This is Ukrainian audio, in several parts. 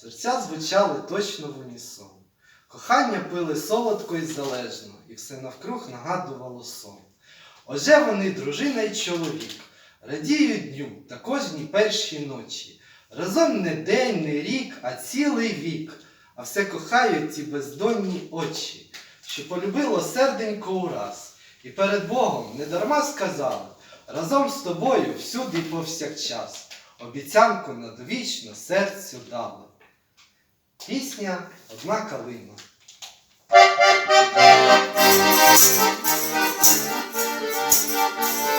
Серця звучали точно в унісон. Кохання пили солодко і залежно, і все навкруг нагадувало сон. Оже вони, дружина й чоловік, радіють дню та кожній першій ночі. Разом не день, не рік, а цілий вік, а все кохають ті бездонні очі, що полюбило серденько ураз, і перед Богом недарма сказали, разом з тобою всюди повсякчас, обіцянку на довічно серцю дали. Пісня одна калина. Люба,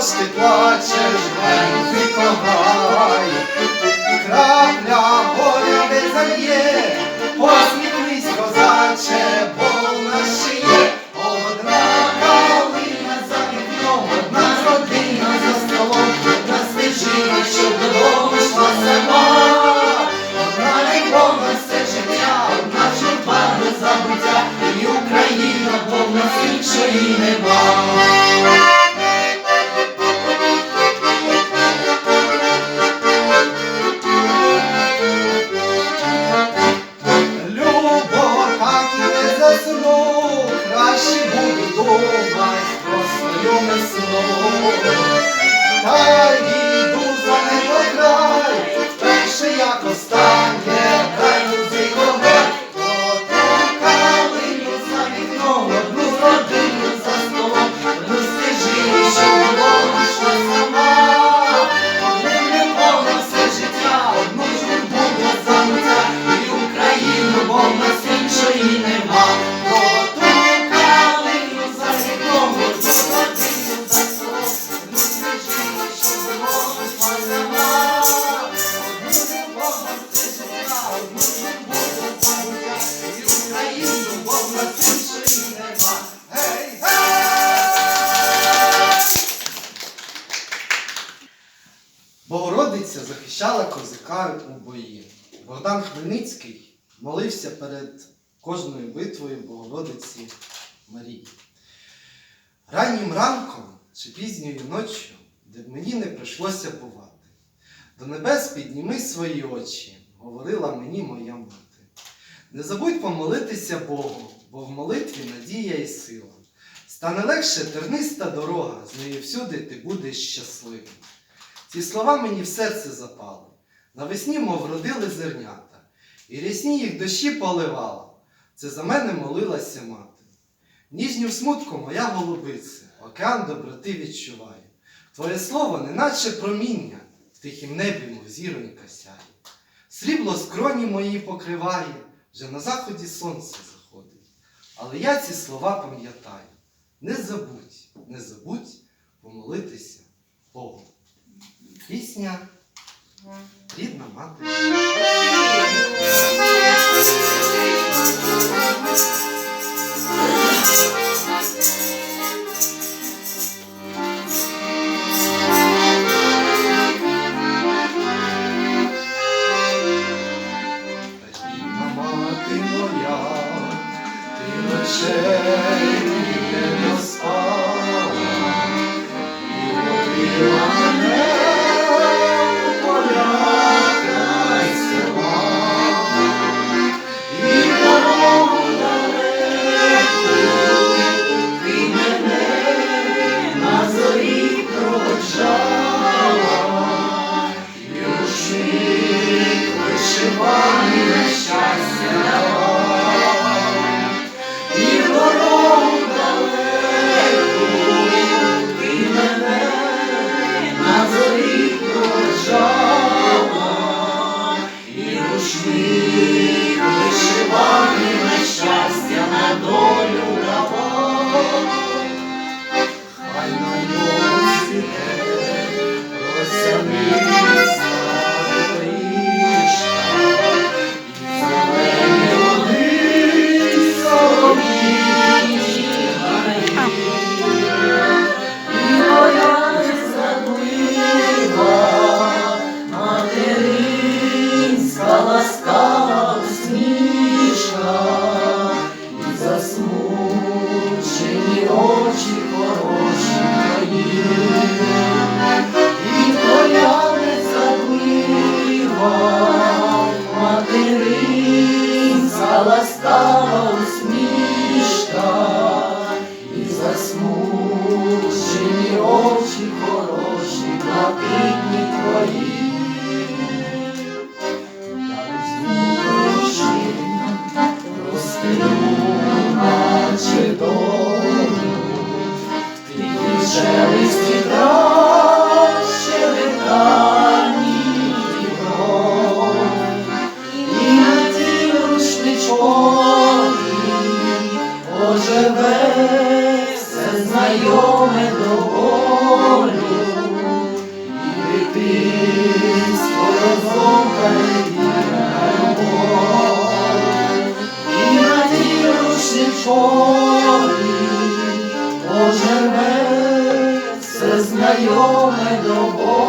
чого ти плачеш, ти кохай, крапля горя не зальє, の захищала козака у бої. Богдан Хмельницький молився перед кожною битвою Богородиці Марії. Раннім ранком чи пізньою ноччю, де мені не прийшлося бувати. До небес підніми свої очі, говорила мені моя мати. Не забудь помолитися Богу, бо в молитві надія і сила. Стане легше терниста дорога, з нею всюди ти будеш щасливим. Ці слова мені в серце запали. Навесні, мов родили зернята, і рясні їх дощі поливала. Це за мене молилася мати. Ніжню в смутку моя голубице, океан доброти відчуває. Твоє слово, неначе проміння, в тихім небі, мов зіронька сяє. Срібло скроні мої покриває, вже на заході сонце заходить. Але я ці слова пам'ятаю. Не забудь, не забудь помолитися Богу. Пісня Рідна мати. nós шелест вітра, щебетані вітров. І на тій рушничкові оживе все знайоме до болю, і дитинство розломкає любов. І на тій рушничкові знайоме до